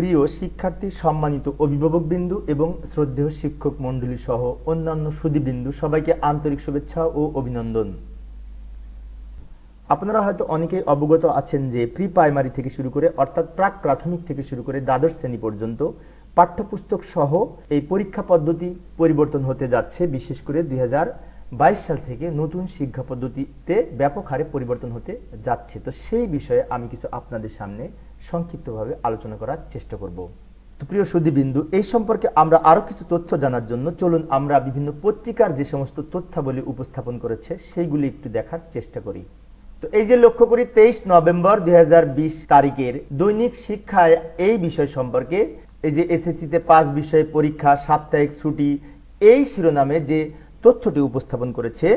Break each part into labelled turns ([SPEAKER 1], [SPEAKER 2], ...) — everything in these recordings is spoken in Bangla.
[SPEAKER 1] প্রিয় শিক্ষার্থী, সম্মানিত অভিভাবকবৃন্দু এবং শ্রদ্ধেয় শিক্ষক মণ্ডলী সহ অন্যান্য সুদীবৃন্দু, সবাইকে আন্তরিক শুভেচ্ছা ও অভিনন্দন। আপনারা হয়তো অনেকেই অবগত আছেন যে প্রি প্রাইমারি থেকে শুরু করে, অর্থাৎ প্রাক প্রাথমিক থেকে শুরু করে দ্বাদশ শ্রেণি পর্যন্ত পাঠ্যপুস্তক সহ এই পরীক্ষা পদ্ধতি পরিবর্তন হতে যাচ্ছে। বিশেষ করে দুই বাইশ সাল থেকে নতুন শিক্ষা পদ্ধতিতে ব্যাপক হারে পরিবর্তন হতে যাচ্ছে। তো সেই বিষয়ে আমি কিছু আপনাদের সামনে সংক্ষিপ্তভাবে আলোচনা করার চেষ্টা করব। তো প্রিয় সুদীবিন্দু এই সম্পর্কে আমরা আরও কিছু তথ্য জানার জন্য চলুন আমরা বিভিন্ন পত্রিকার যে সমস্ত তথ্যাবলী উপস্থাপন করেছে, সেইগুলি একটু দেখার চেষ্টা করি। তো এই যে লক্ষ্য করি, তেইশ নভেম্বর দুই হাজার বিশ তারিখের দৈনিক শিক্ষায় এই বিষয় সম্পর্কে, এই যে এসএসসিতে পাঁচ বিষয়ে পরীক্ষা, সাপ্তাহিক ছুটি, এই শিরোনামে যে তথ্যটি উপস্থাপন করেছে,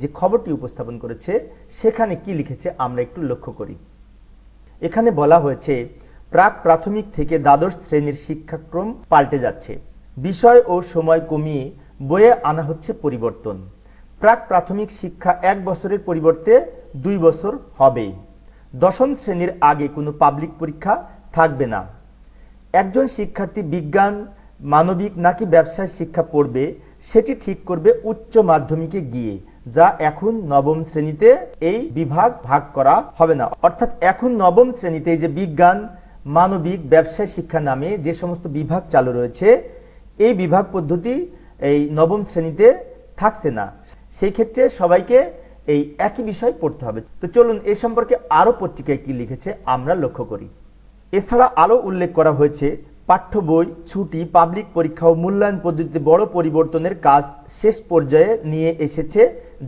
[SPEAKER 1] যে খবরটি উপস্থাপন করেছে, সেখানে কি লিখেছে আমরা একটু লক্ষ্য করি। এখানে বলা হয়েছে, প্রাক প্রাথমিক থেকে দ্বাদশ শ্রেণির শিক্ষাক্রম পাল্টে যাচ্ছে। বিষয় ও সময় কমিয়ে বইয়ে আনা হচ্ছে পরিবর্তন। প্রাক প্রাথমিক শিক্ষা এক বছরের পরিবর্তে দুই বছর হবে। দশম শ্রেণির আগে কোনো পাবলিক পরীক্ষা থাকবে না। একজন শিক্ষার্থী বিজ্ঞান, মানবিক নাকি ব্যবসায় শিক্ষা পড়বে, সেটি ঠিক করবে উচ্চ মাধ্যমিকে গিয়ে। যা এখন নবম শ্রেণীতে এই বিভাগ ভাগ করা হবে না। অর্থাৎ এখন নবম শ্রেণীতে যে বিজ্ঞান, মানবিক, ব্যবসায় শিক্ষা নামে যে সমস্ত বিভাগ চালু রয়েছে, এই বিভাগ পদ্ধতি এই নবম শ্রেণীতে থাকছে না। সেই ক্ষেত্রে সবাইকে এই একই বিষয় পড়তে হবে। তো চলুন এ সম্পর্কে আরও পত্রিকায় কি লিখেছে আমরা লক্ষ্য করি। এছাড়া আলো উল্লেখ করা হয়েছে পাঠ্য বই, ছুটি পাবলিক পরীক্ষা ও মূল্যায়ন পদ্ধতিতে বড় পরিবর্তনের কাজ শেষ পর্যায়ে নিয়ে এসেছে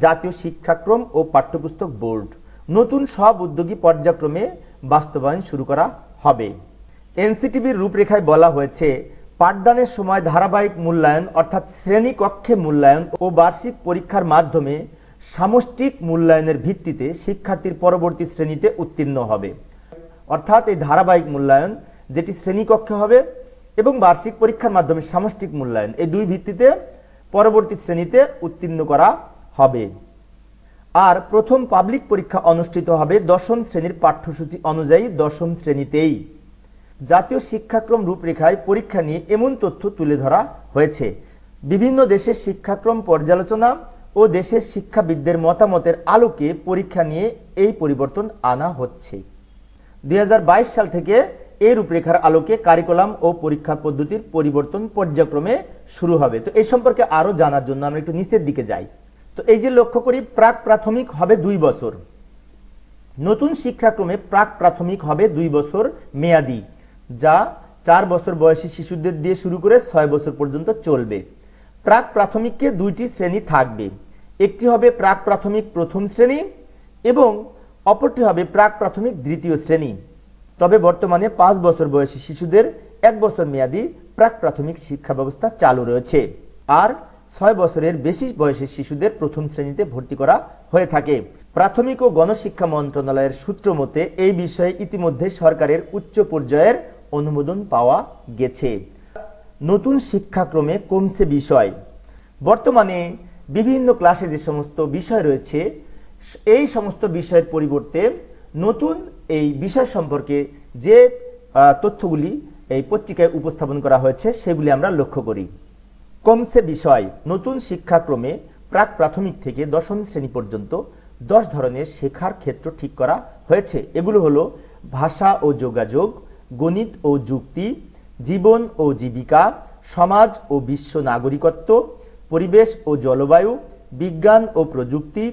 [SPEAKER 1] জাতীয় শিক্ষাক্রম ও পাঠ্যপুস্তক বোর্ড। নতুন সব উদ্যোগী পর্যায়ক্রমে বাস্তবায়ন শুরু করা হবে। এনসিটিভির রূপরেখায় বলা হয়েছে, পাঠদানের সময় ধারাবাহিক মূল্যায়ন অর্থাৎ শ্রেণীকক্ষে মূল্যায়ন ও বার্ষিক পরীক্ষার মাধ্যমে সামষ্টিক মূল্যায়নের ভিত্তিতে শিক্ষার্থীর পরবর্তী শ্রেণীতে উত্তীর্ণ হবে। অর্থাৎ এই ধারাবাহিক মূল্যায়ন যেটি শ্রেণীকক্ষে হবে এবং বার্ষিক পরীক্ষার মাধ্যমে সামষ্টিক মূল্যায়ন। এই দুই ভিত্তিতে পরবর্তী শ্রেণীতে উত্তীর্ণ করা হবে। আর প্রথম পাবলিক পরীক্ষা অনুষ্ঠিত হবে দশম শ্রেণির পাঠ্যসূচি অনুযায়ী দশম শ্রেণীতেই। জাতীয় শিক্ষাক্রম রূপরেখায় পরীক্ষা নিয়ে এমন তথ্য তুলে ধরা হয়েছে। বিভিন্ন দেশের শিক্ষাক্রম পর্যালোচনা ও দেশের শিক্ষাবিদদের মতামতের আলোকে পরীক্ষা নিয়ে এই পরিবর্তন আনা হচ্ছে। দুই হাজার বাইশ সাল থেকে এই রূপরেখার আলোকে কারিকুলাম ও পরীক্ষা পদ্ধতির পরিবর্তন পর্যায়ক্রমে শুরু হবে। তো এই সম্পর্কে আরও জানার জন্য আমরা একটু নিচের দিকে যাই। তো এই যে লক্ষ্য করি, প্রাক প্রাথমিক হবে দুই বছর। নতুন শিক্ষাক্রমে প্রাক প্রাথমিক হবে দুই বছর মেয়াদি, যা চার বছর বয়সী শিশুদের দিয়ে শুরু করে ছয় বছর পর্যন্ত চলবে। প্রাক প্রাথমিককে দুইটি শ্রেণি থাকবে। একটি হবে প্রাক প্রাথমিক প্রথম শ্রেণি এবং অপরটি হবে প্রাক প্রাথমিক দ্বিতীয় শ্রেণি। তবে বর্তমানে পাঁচ বছর বয়সী শিশুদের এক বছর মেয়াদি প্রাক প্রাথমিক শিক্ষা ব্যবস্থা চালু রয়েছে। আর ছয় বছরের বেশি বয়সী শিশুদের প্রথম শ্রেণীতে ভর্তি করা হয়ে থাকে। প্রাথমিক ও গণশিক্ষা মন্ত্রণালয়ের সূত্র মতে, এই বিষয়ে ইতিমধ্যে সরকারের উচ্চ পর্যায়ের অনুমোদন পাওয়া গেছে। নতুন শিক্ষাক্রমে কমছে বিষয়। বর্তমানে বিভিন্ন ক্লাসে যে সমস্ত বিষয় রয়েছে, এই সমস্ত বিষয়ের পরিবর্তে নতুন এই বিষয় সম্পর্কে যে তথ্যগুলি এই পত্রিকায় উপস্থাপন করা হয়েছে, সেগুলি আমরা লক্ষ্য করি। কমছে বিষয়, নতুন শিক্ষাক্রমে প্রাক প্রাথমিক থেকে দশম শ্রেণি পর্যন্ত দশ ধরনের শেখার ক্ষেত্র ঠিক করা হয়েছে। এগুলো হলো ভাষা ও যোগাযোগ, গণিত ও যুক্তি, জীবন ও জীবিকা, সমাজ ও বিশ্ব নাগরিকত্ব, পরিবেশ ও জলবায়ু, বিজ্ঞান ও প্রযুক্তি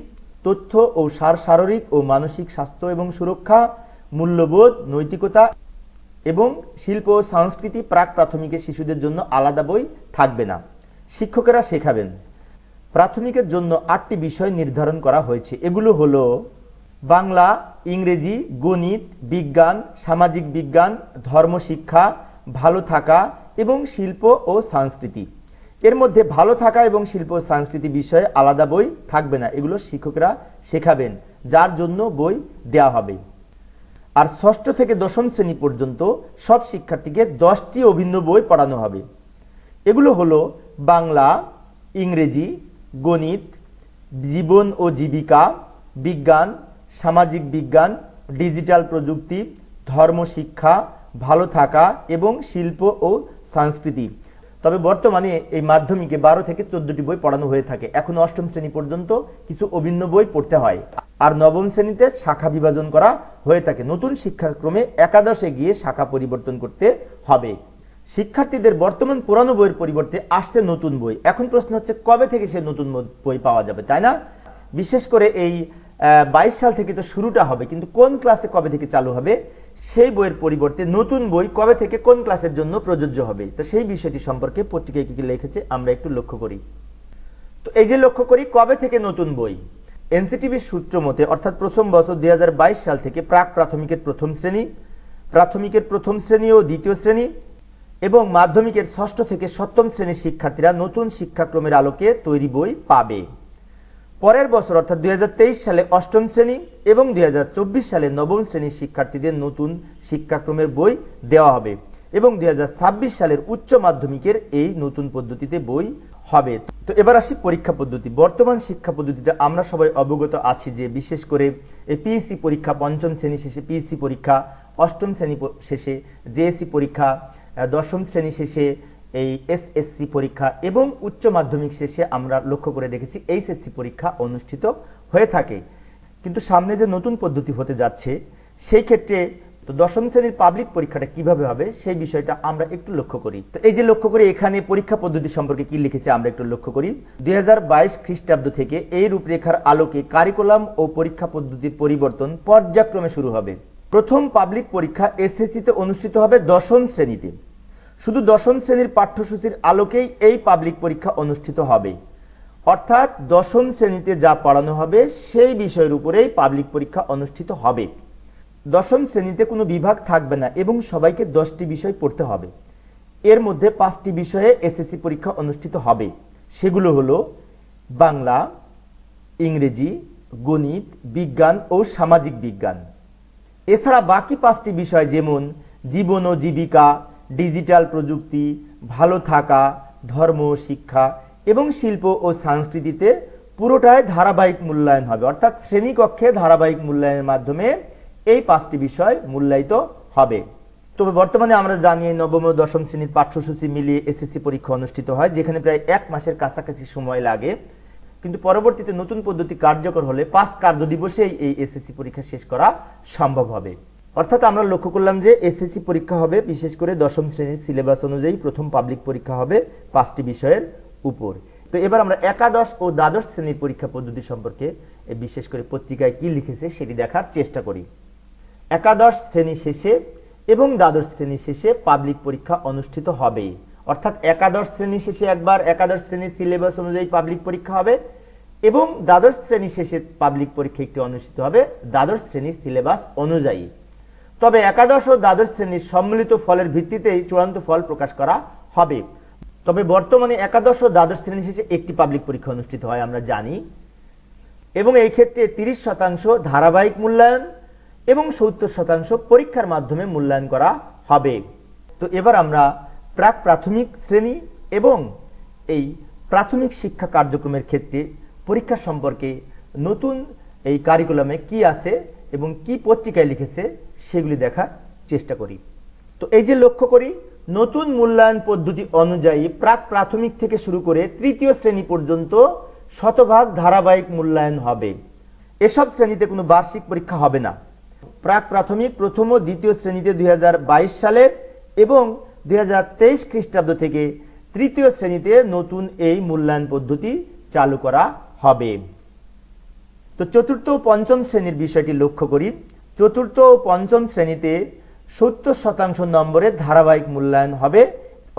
[SPEAKER 1] তথ্য ও সার শারীরিক ও মানসিক স্বাস্থ্য এবং সুরক্ষা, মূল্যবোধ, নৈতিকতা এবং শিল্প ও সংস্কৃতি প্রাক প্রাথমিকের শিশুদের জন্য আলাদা বই থাকবে না। শিক্ষকেরা শেখাবেন, প্রাথমিকের জন্য আটটি বিষয় নির্ধারণ করা হয়েছে। এগুলো হলো, বাংলা, ইংরেজি, গণিত, বিজ্ঞান, সামাজিক বিজ্ঞান ধর্ম শিক্ষা ভালো থাকা এবং শিল্প ও সংস্কৃতি। এর মধ্যে ভালো থাকা এবং শিল্প সংস্কৃতি বিষয়ে আলাদা বই থাকবে না, এগুলো শিক্ষকরা শেখাবেন, যার জন্য বই দেয়া হবে। আর ষষ্ঠ থেকে দশম শ্রেণি পর্যন্ত সব শিক্ষার্থীকে দশটি অভিন্ন বই পড়ানো হবে। এগুলো হলো বাংলা, ইংরেজি, গণিত, জীবন ও জীবিকা, বিজ্ঞান, সামাজিক বিজ্ঞান, ডিজিটাল প্রযুক্তি, ধর্ম শিক্ষা, ভালো থাকা এবং শিল্প ও সংস্কৃতি। তবে বর্তমানে এই মাধ্যমিকে বারো থেকে চোদ্দটি বই পড়ানো হয়ে থাকে। এখন অষ্টম শ্রেণি পর্যন্ত কিছু অভিন্ন বই পড়তে হয়। আর নবম শ্রেণীতে শাখা বিভাজন করা হয়ে থাকে। নতুন শিক্ষাক্রমে একাদশে গিয়ে শাখা পরিবর্তন করতে হবে। শিক্ষার্থীদের বর্তমান পুরানো বইয়ের পরিবর্তে আসছে নতুন বই। এখন প্রশ্ন হচ্ছে, কবে থেকে সে নতুন বই পাওয়া যাবে, তাই না? বিশেষ করে এই বাইশ সাল থেকে তো শুরুটা হবে, কিন্তু কোন ক্লাসে কবে থেকে চালু হবে? সেই বইয়ের পরিবর্তে নতুন বই কবে থেকে কোন ক্লাসের জন্য প্রযোজ্য হবে? তো সেই বিষয়টি সম্পর্কে পত্রিকায় কি কি লিখেছে আমরা একটু লক্ষ্য করি। তো এই যে লক্ষ্য করি, কবে থেকে নতুন বই? এনসিটিভির সূত্র মতে, অর্থাৎ প্রথম বছর দুই হাজার বাইশ সাল থেকে প্রাক প্রাথমিকের প্রথম শ্রেণি, প্রাথমিকের প্রথম শ্রেণি ও দ্বিতীয় শ্রেণি এবং মাধ্যমিকের ষষ্ঠ থেকে সপ্তম শ্রেণির শিক্ষার্থীরা নতুন শিক্ষাক্রমের আলোকে তৈরি বই পাবে। পরের বছর, অর্থাৎ দুই হাজার তেইশ সালে অষ্টম শ্রেণি এবং দুই হাজার চব্বিশ সালে নবম শ্রেণির শিক্ষার্থীদের নতুন শিক্ষাক্রমের বই দেওয়া হবে এবং দু হাজার ছাব্বিশ সালের উচ্চ মাধ্যমিকের এই নতুন পদ্ধতিতে বই হবে। তো এবার আসি পরীক্ষা পদ্ধতি। বর্তমান শিক্ষা পদ্ধতিতে আমরা সবাই অবগত আছি যে, বিশেষ করে পিএসসি পরীক্ষা, পঞ্চম শ্রেণি শেষে পিএসসি পরীক্ষা, অষ্টম শ্রেণি শেষে জেএসসি পরীক্ষা দশম শ্রেণি শেষে এই এসএসসি পরীক্ষা এবং উচ্চ মাধ্যমিক শেষে আমরা লক্ষ্য করে দেখেছি এইচএসসি পরীক্ষা অনুষ্ঠিত হয়ে থাকে। কিন্তু সামনে যে নতুন পদ্ধতি হতে যাচ্ছে, সেই ক্ষেত্রে তো দশম শ্রেণির পাবলিক পরীক্ষাটা কীভাবে হবে, সেই বিষয়টা আমরা একটু লক্ষ্য করি। তো এই যে লক্ষ্য করি এখানে পরীক্ষা পদ্ধতি সম্পর্কে কি লিখেছে আমরা একটু লক্ষ্য করি। দুই হাজার বাইশ খ্রিস্টাব্দ থেকে এই রূপরেখার আলোকে কারিকুলাম ও পরীক্ষা পদ্ধতির পরিবর্তন পর্যায়ক্রমে শুরু হবে। প্রথম পাবলিক পরীক্ষা এসএসসিতে অনুষ্ঠিত হবে দশম শ্রেণীতে। শুধু দশম শ্রেণির পাঠ্যসূচির আলোকেই এই পাবলিক পরীক্ষা অনুষ্ঠিত হবে। অর্থাৎ দশম শ্রেণীতে যা পড়ানো হবে, সেই বিষয়ের উপরেই পাবলিক পরীক্ষা অনুষ্ঠিত হবে। দশম শ্রেণীতে কোনো বিভাগ থাকবে না এবং সবাইকে দশটি বিষয় পড়তে হবে। এর মধ্যে পাঁচটি বিষয়ে এসএসসি পরীক্ষা অনুষ্ঠিত হবে। সেগুলো হলো বাংলা, ইংরেজি, গণিত, বিজ্ঞান ও সামাজিক বিজ্ঞান। এছাড়া বাকি পাঁচটি বিষয় যেমন জীবন ও জীবিকা ডিজিটাল প্রযুক্তি, ভালো থাকা, ধর্ম, শিক্ষা এবং শিল্প ও সংস্কৃতিতে পুরোটাই ধারাবাহিক মূল্যায়ন হবে। অর্থাৎ শ্রেণীকক্ষে ধারাবাহিক মূল্যায়নের মাধ্যমে এই পাঁচটি বিষয় মূল্যায়িত হবে। তবে বর্তমানে আমরা জানি নবম ও দশম শ্রেণির পাঠ্যসূচি মিলিয়ে এসএসসি পরীক্ষা অনুষ্ঠিত হয়, যেখানে প্রায় এক মাসের কাছাকাছি সময় লাগে। কিন্তু পরবর্তীতে নতুন পদ্ধতি কার্যকর হলে পাঁচ কার্য দিবসেই এই এসএসসি পরীক্ষা শেষ করা সম্ভব হবে। অর্থাৎ আমরা লক্ষ্য করলাম যে এসএসসি পরীক্ষা হবে, বিশেষ করে দশম শ্রেণির সিলেবাস অনুযায়ী প্রথম পাবলিক পরীক্ষা হবে পাঁচটি বিষয়ের উপর। তো এবার আমরা একাদশ ও দ্বাদশ শ্রেণির পরীক্ষা পদ্ধতি সম্পর্কে বিশেষ করে পত্রিকায় কি লিখেছে সেটি দেখার চেষ্টা করি। একাদশ শ্রেণি শেষে এবং দ্বাদশ শ্রেণি শেষে পাবলিক পরীক্ষা অনুষ্ঠিত হবে। অর্থাৎ একাদশ শ্রেণি শেষে একবার, একাদশ শ্রেণির সিলেবাস অনুযায়ী পাবলিক পরীক্ষা হবে এবং দ্বাদশ শ্রেণি শেষে পাবলিক পরীক্ষা একটি অনুষ্ঠিত হবে দ্বাদশ শ্রেণির সিলেবাস অনুযায়ী। তবে একাদশ ও দ্বাদশ শ্রেণির সম্মিলিত ফলের ভিত্তিতেই চূড়ান্ত ফল প্রকাশ করা হবে। তবে বর্তমানে একাদশ ও দ্বাদশ শ্রেণি শেষে একটি পাবলিক পরীক্ষা অনুষ্ঠিত হয়, আমরা জানি। এবং এই ক্ষেত্রে তিরিশ শতাংশ ধারাবাহিক মূল্যায়ন এবং সত্তর শতাংশ পরীক্ষার মাধ্যমে মূল্যায়ন করা হবে। তো এবার আমরা প্রাক প্রাথমিক শ্রেণি এবং এই প্রাথমিক শিক্ষা কার্যক্রমের ক্ষেত্রে পরীক্ষা সম্পর্কে নতুন এই কারিকুলামে কি আছে এবং কি পত্রিকায় লিখেছে সেগুলি দেখার চেষ্টা করি। তো এই যে লক্ষ্য করি, নতুন মূল্যায়ন পদ্ধতি অনুযায়ী প্রাক প্রাথমিক থেকে শুরু করে তৃতীয় শ্রেণি পর্যন্ত শতভাগ ধারাবাহিক মূল্যায়ন হবে। এসব শ্রেণীতে কোনো বার্ষিক পরীক্ষা হবে না। প্রাক প্রাথমিক, প্রথম ও দ্বিতীয় শ্রেণীতে দুই হাজার বাইশ সালে এবং দুই হাজার তেইশ খ্রিস্টাব্দ থেকে তৃতীয় শ্রেণীতে নতুন এই মূল্যায়ন পদ্ধতি চালু করা হবে। তো চতুর্থ ও পঞ্চম শ্রেণির বিষয়টি লক্ষ্য করি। চতুর্থ ও পঞ্চম শ্রেণীতে সত্তর শতাংশ নম্বরের ধারাবাহিক মূল্যায়ন হবে,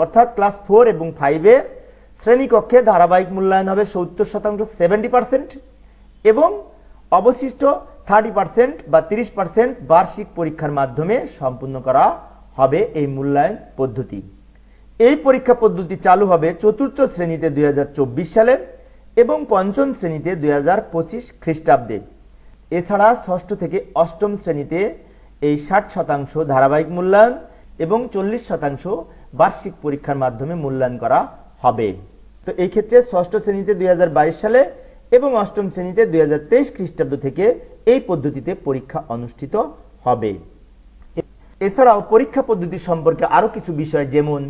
[SPEAKER 1] অর্থাৎ ক্লাস ফোর এবং ফাইভে শ্রেণীকক্ষে ধারাবাহিক মূল্যায়ন হবে সত্তর শতাংশ সেভেন্টি পার্সেন্ট এবং অবশিষ্ট থার্টি পার্সেন্ট বা তিরিশ পার্সেন্ট বার্ষিক পরীক্ষার মাধ্যমে সম্পূর্ণ করা হবে এই মূল্যায়ন পদ্ধতি। এই পরীক্ষা পদ্ধতি চালু হবে চতুর্থ শ্রেণীতে দুই হাজার চব্বিশ সালে এবং পঞ্চম শ্রেণীতে দুই হাজার পঁচিশ খ্রিস্টাব্দে। এছাড়া ষষ্ঠ থেকে অষ্টম শ্রেণীতে এই ষাট শতাংশ ধারাবাহিক মূল্যায়ন এবং চল্লিশ শতাংশ বার্ষিক পরীক্ষার মাধ্যমে মূল্যায়ন করা হবে। তো এই ক্ষেত্রে ষষ্ঠ শ্রেণীতে দুই হাজার বাইশ সালে এবং অষ্টম শ্রেণীতে দুই হাজার তেইশ খ্রিস্টাব্দ থেকে এই পদ্ধতিতে পরীক্ষা অনুষ্ঠিত হবে। এছাড়াও পরীক্ষা পদ্ধতি সম্পর্কে আরও কিছু বিষয় যেমন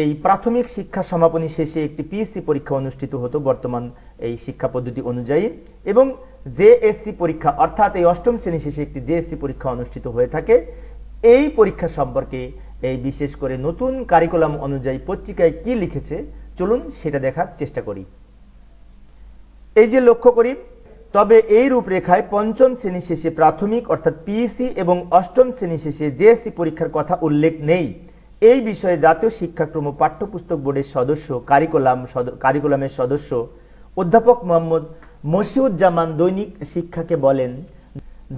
[SPEAKER 1] এই প্রাথমিক শিক্ষা সমাপনী শেষে একটি পিএসসি পরীক্ষা অনুষ্ঠিত হতো বর্তমান এই শিক্ষা পদ্ধতি অনুযায়ী এবং জেএসসি পরীক্ষা অর্থাৎ এই অষ্টম শ্রেণি শেষে একটি জেএসসি পরীক্ষা অনুষ্ঠিত হয়ে থাকে। এই পরীক্ষা সম্পর্কে এই বিশেষ করে নতুন কারিকুলাম অনুযায়ী পত্রিকায় কি লিখেছে, চলুন সেটা দেখার চেষ্টা করি। এই যে লক্ষ্য করি, তবে এই রূপরেখায় পঞ্চম শ্রেণি শেষে প্রাথমিক অর্থাৎ পিইসি এবং অষ্টম শ্রেণি শেষে জেএসসি পরীক্ষার কথা উল্লেখ নেই। এই বিষয়ে জাতীয় শিক্ষাক্রম পাঠ্যপুস্তক বোর্ডের সদস্য কারিকুলাম কারিকুলামের সদস্য অধ্যাপক মোহাম্মদ মশিউজ্জামান দৈনিক শিক্ষাকে বলেন,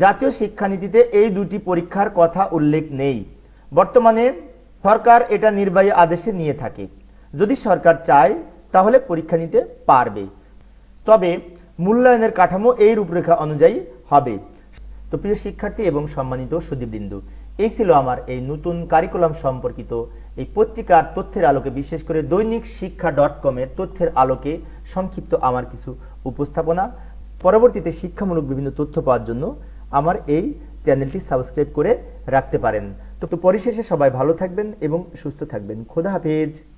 [SPEAKER 1] জাতীয় শিক্ষানীতিতে এই দুটি পরীক্ষার কথা উল্লেখ নেই। বর্তমানে সরকার এটা নির্বাহী আদেশে নিয়ে থাকে। যদি সরকার চায়, তাহলে পরীক্ষা নিতে পারবে। তবে মূল্যায়নের কাঠামো এই রূপরেখা অনুযায়ী হবে। তো প্রিয় শিক্ষার্থী এবং সম্মানিত সুদীবৃন্দু এই ছিল আমার এই নতুন কারিকুলাম সম্পর্কিত এই পত্রিকার তথ্যের আলোকে, বিশেষ করে দৈনিক শিক্ষা ডট কমের তথ্যের আলোকে সংক্ষিপ্ত আমার কিছু উপস্থাপনা। পরবর্তীতে শিক্ষামূলক বিভিন্ন তথ্য পাওয়ার জন্য আমার এই চ্যানেলটি সাবস্ক্রাইব করে রাখতে পারেন। তো পরিশেষে সবাই ভালো থাকবেন এবং সুস্থ থাকবেন। খোদা হাফেজ।